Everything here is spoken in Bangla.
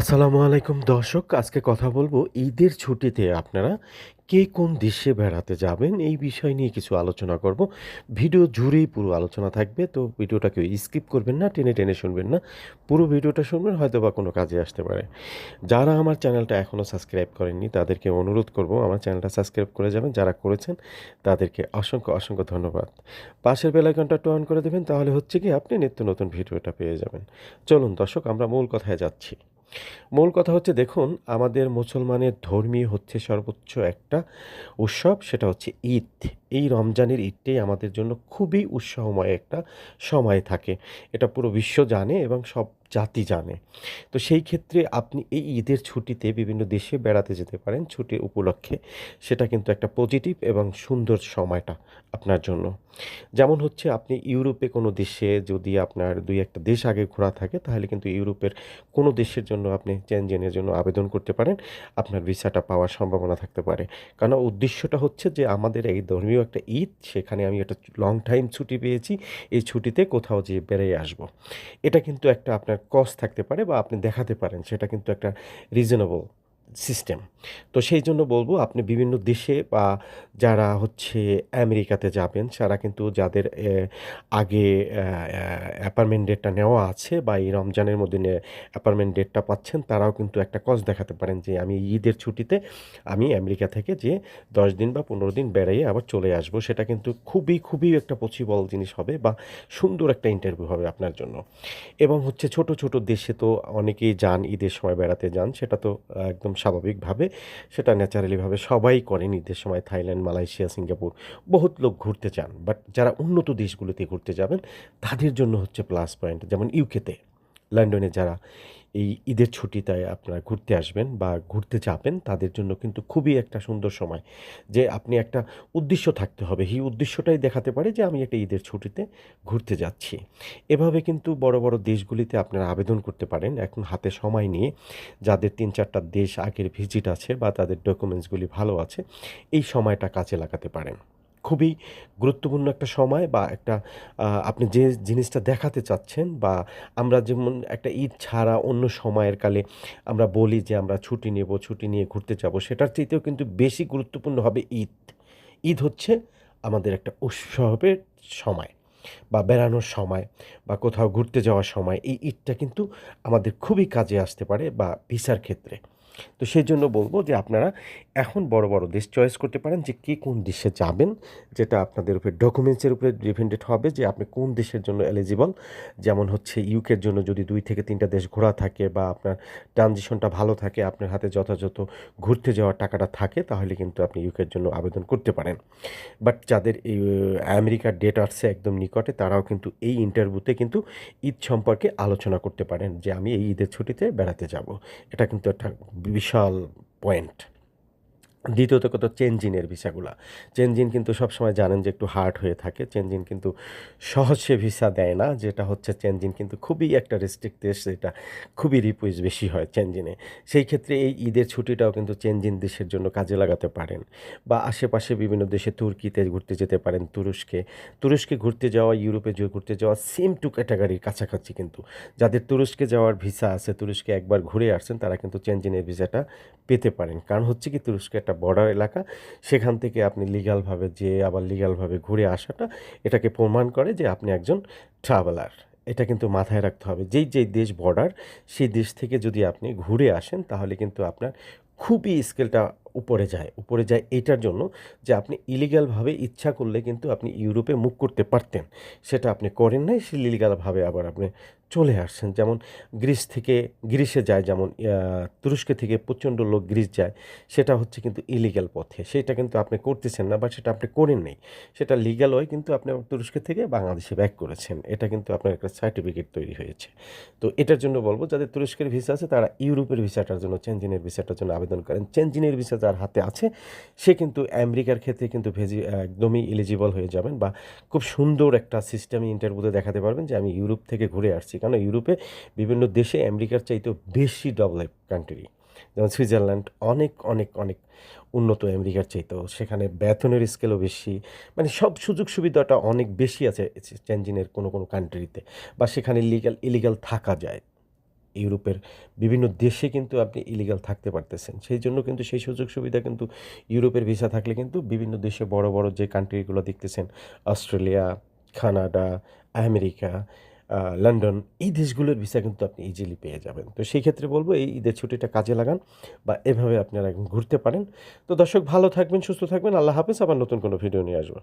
আসসালামু আলাইকুম দর্শক, আজকে কথা বলব ঈদের ছুটিতে আপনারা কে কোন দেশে বেড়াতে যাবেন এই বিষয় নিয়ে কিছু আলোচনা করব। ভিডিও জুড়েই পুরো আলোচনা থাকবে, তো ভিডিওটা কেউ স্কিপ করবেন না, টেনে টেনে শুনবেন না, পুরো ভিডিওটা শুনবেন হয়তো বা কোনো কাজে আসতে পারে। যারা আমার চ্যানেলটা এখনও সাবস্ক্রাইব করেননি, তাদেরকে অনুরোধ করব, আমার চ্যানেলটা সাবস্ক্রাইব করে যাবেন, যারা করেছেন তাদেরকে অসংখ্য অসংখ্য ধন্যবাদ। পাশের বেলাইকনটা অন করে দেবেন, তাহলে হচ্ছে কি আপনি নিত্য নতুন ভিডিওটা পেয়ে যাবেন। চলুন দর্শক, আমরা মূল কথায় যাচ্ছি। মূল কথা হচ্ছে, দেখুন, আমাদের মুসলমানের ধর্মীয় হচ্ছে সর্বোচ্চ একটা উৎসব, সেটা হচ্ছে ঈদ। এই রমজানের ঈদটাই আমাদের জন্য খুবই উৎসাহময় একটা সময় থাকে। এটা পুরো বিশ্ব জানে এবং সব জাতি জানে। তো সেই ক্ষেত্রে আপনি এই ঈদের ছুটিতে বিভিন্ন দেশে বেড়াতে যেতে পারেন ছুটির উপলক্ষে। সেটা কিন্তু একটা পজিটিভ এবং সুন্দর সময়টা আপনার জন্য। যেমন হচ্ছে আপনি ইউরোপে কোনো দেশে যদি আপনার দুই একটা দেশ আগে ঘোরা থাকে, তাহলে কিন্তু ইউরোপের কোনো দেশের জন্য আপনি চেনজেনের জন্য আবেদন করতে পারেন। আপনার ভিসাটা পাওয়ার সম্ভাবনা থাকতে পারে। কারণ উদ্দেশ্যটা হচ্ছে যে আমাদের এই ধর্মীয় একটা ঈদ, সেখানে আমি একটা লং টাইম ছুটি পেয়েছি। এই ছুটিতে কোথাও যেয়ে বেড়ে আসব। এটা কিন্তু একটা আপনার কস থাকতে পারে বা আপনি দেখাতে পারেন সেটা কিন্তু একটা রিজনেবল সিস্টেম তো সেই জন্য বলব, আপনি বিভিন্ন দেশে বা যারা হচ্ছে আমেরিকাতে যাবেন যারা কিন্তু যাদের আগে অ্যাপার্টমেন্ট ডেটটা নেওয়া আছে বা এই রমজানের মধ্যে অ্যাপার্টমেন্ট ডেটটা পাচ্ছেন, তারাও কিন্তু একটা কজ দেখাতে পারেন যে আমি ঈদের ছুটিতে আমি আমেরিকা থেকে যে দশ দিন বা পনেরো দিন বেড়াইয়ে আবার চলে আসব, সেটা কিন্তু খুবই খুবই একটা পসিবল জিনিস হবে বা সুন্দর একটা ইন্টারভিউ হবে আপনার জন্য। এবং হচ্ছে ছোট ছোট দেশে তো অনেকেই যান, ঈদের সময় বেড়াতে যান, সেটা তো একদম স্বাভাবিকভাবে। সেটা ন্যাচারালিভাবে সবাই করে। নির্দেশ সময় থাইল্যান্ড, মালয়েশিয়া, সিঙ্গাপুর বহুত লোক ঘুরতে চান। বাট যারা উন্নত দেশগুলোতে ঘুরতে যাবেন, তাদের জন্য হচ্ছে প্লাস পয়েন্ট যেমন ইউকেতে লন্ডনে যারা এই ঈদের ছুটিতে আপনারা ঘুরতে আসবেন বা ঘুরতে যাবেন, তাদের জন্য কিন্তু খুবই একটা সুন্দর সময়। যে আপনি একটা উদ্দেশ্য থাকতে হবে। এই উদ্দেশ্যটাই দেখাতে পারে যে আমি একটা ঈদের ছুটিতে ঘুরতে যাচ্ছি। এভাবে কিন্তু বড় বড় দেশগুলিতে আপনারা আবেদন করতে পারেন। এখন হাতে সময় নিয়ে যাদের তিন, চারটা দেশ আগের ভিজিট আছে বা তাদের ডকুমেন্টসগুলি ভালো আছে, এই সময়টা কাজে লাগাতে পারেন। খুবই গুরুত্বপূর্ণ একটা সময় বা একটা আপনি যে জিনিসটা দেখাতে চাচ্ছেন বা আমরা যেমন একটা ঈদ ছাড়া অন্য সময়ের কালে আমরা বলি যে আমরা ছুটি নেব, ছুটি নিয়ে ঘুরতে যাব, সেটার চাইতেও কিন্তু বেশি গুরুত্বপূর্ণ হবে ঈদ। ঈদ হচ্ছে আমাদের একটা উৎসবের সময় বা বেড়ানোর সময় বা কোথাও ঘুরতে যাওয়ার সময়। এই ঈদটা কিন্তু আমাদের খুবই কাজে আসতে পারে বা ভিসার ক্ষেত্রে। তো সেই জন্য বলব যে আপনারা এখন বড় বড় দেশ চয়েস করতে পারেন যে কে কোন দেশে যাবেন, যেটা আপনাদের উপরে ডকুমেন্টসের উপরে ডিপেন্ডেড হবে যে আপনি কোন দেশের জন্য এলিজিবল যেমন হচ্ছে ইউকের জন্য যদি দুই থেকে তিনটা দেশ ঘোরা থাকে বা আপনার ট্রানজিশনটা ভালো থাকে, আপনার হাতে যথাযথ ঘুরতে যাওয়ার টাকাটা থাকে, তাহলে কিন্তু আপনি ইউকের জন্য আবেদন করতে পারেন। বাট যাদের এই আমেরিকার ডেট আসছে একদম নিকটে, তারাও কিন্তু এই ইন্টারভিউতে কিন্তু ঈদ সম্পর্কে আলোচনা করতে পারেন যে আমি এই ঈদের ছুটিতে বেড়াতে যাব। এটা কিন্তু একটা বিশাল পয়েন্ট দ্বিতীয়ত কত চেঞ্জিনের ভিসাগুলা। চেঞ্জিন কিন্তু সবসময় জানেন যে একটু হার্ড হয়ে থাকে। চেঞ্জিন কিন্তু সহজে ভিসা দেয় না, যেটা হচ্ছে চেঞ্জিন কিন্তু খুবই একটা রেস্ট্রিক্ট দেশ যেটা খুবই রিকুইজ বেশি হয় চেঞ্জিনে সেই ক্ষেত্রে এই ঈদের ছুটিটাও কিন্তু চেঞ্জিন দেশের জন্য কাজে লাগাতে পারেন। বা আশেপাশে বিভিন্ন দেশে তুর্কিতে ঘুরতে যেতে পারেন তুরস্কে। তুরস্কে ঘুরতে যাওয়া, ইউরোপে ঘুরতে যাওয়া সেম টু ক্যাটাগরির কাছাকাছি কিন্তু। যাদের তুরস্কে যাওয়ার ভিসা আছে, তুরস্কে একবার ঘুরে আসছেন তারা কিন্তু চেঞ্জিনের ভিসাটা পেতে পারেন। কারণ হচ্ছে কি, তুরস্কে একটা বর্ডার এলাকা, সেখান থেকে আপনি লিগালভাবে যে, আবার লিগালভাবে ঘুরে আসাটা, এটাকে প্রমাণ করে যে আপনি একজন ট্রাভেলার এটা কিন্তু মাথায় রাখতে হবে। যেই যেই দেশ বর্ডার সেই দেশ থেকে যদি আপনি ঘুরে আসেন, তাহলে কিন্তু আপনার খুবই স্কেলটা উপরে যায় উপরে যায় এটার জন্য যে আপনি ইলিগালভাবে ইচ্ছা করলে কিন্তু আপনি ইউরোপে মুখ করতে পারতেন। সেটা আপনি করেন নাই, সে ইলিগালভাবে আবার আপনি চলে আসছেন। যেমন গ্রিস থেকে, গ্রিসে যায়, যেমন তুরস্কে থেকে প্রচণ্ড লোক গ্রিস যায়, সেটা হচ্ছে কিন্তু ইলিগাল পথে। সেটা কিন্তু আপনি করতেছেন না বা সেটা আপনি করেন নাই। সেটা লিগাল হয় কিন্তু আপনি তুরস্ক থেকে বাংলাদেশে ব্যাক করেছেন। এটা কিন্তু আপনার একটা সার্টিফিকেট তৈরি হয়েছে। তো এটার জন্য বলব, যাদের তুরস্কের ভিসা আছে, তারা ইউরোপের ভিসাটার জন্য চেঞ্জিনের ভিসাটার জন্য আবেদন করেন। চেঞ্জিনের ভিসা যার হাতে আছে, সে কিন্তু আমেরিকার ক্ষেত্রে কিন্তু ভেজি একদমই এলিজিবল হয়ে যাবেন বা খুব সুন্দর একটা সিস্টেম ইন্টারভিউতে দেখাতে পারবেন যে আমি ইউরোপ থেকে ঘুরে আসছি। কারণ ইউরোপে বিভিন্ন দেশে আমেরিকার চাইতেও বেশি ডেভেলপ কান্ট্রি যেমন সুইজারল্যান্ড অনেক অনেক অনেক উন্নত আমেরিকার চাইতেও। সেখানে বেতনের স্কেলও বেশি। মানে সব সুযোগ সুবিধাটা অনেক বেশি আছে চেঞ্জিনের কোনো কোনো কান্ট্রিতে বা সেখানে লিগাল ইলিগাল থাকা যায়। ইউরোপের বিভিন্ন দেশে কিন্তু আপনি ইলিগাল থাকতে পারতেছেন। সেই জন্য কিন্তু সেই সুযোগ সুবিধা কিন্তু ইউরোপের ভিসা থাকলে কিন্তু বিভিন্ন দেশে বড় বড় যে কান্ট্রিগুলো দেখতেছেন, অস্ট্রেলিয়া, কানাডা, আমেরিকা লন্ডন, এই দেশগুলোর ভিসা কিন্তু আপনি ইজিলি পেয়ে যাবেন। তো সেই ক্ষেত্রে বলব, এই ঈদের ছুটিটা কাজে লাগান বা এভাবে আপনারা ঘুরতে পারেন। তো দর্শক, ভালো থাকবেন, সুস্থ থাকবেন। আল্লাহ হাফেজ। আবার নতুন কোনো ভিডিও নিয়ে আসব।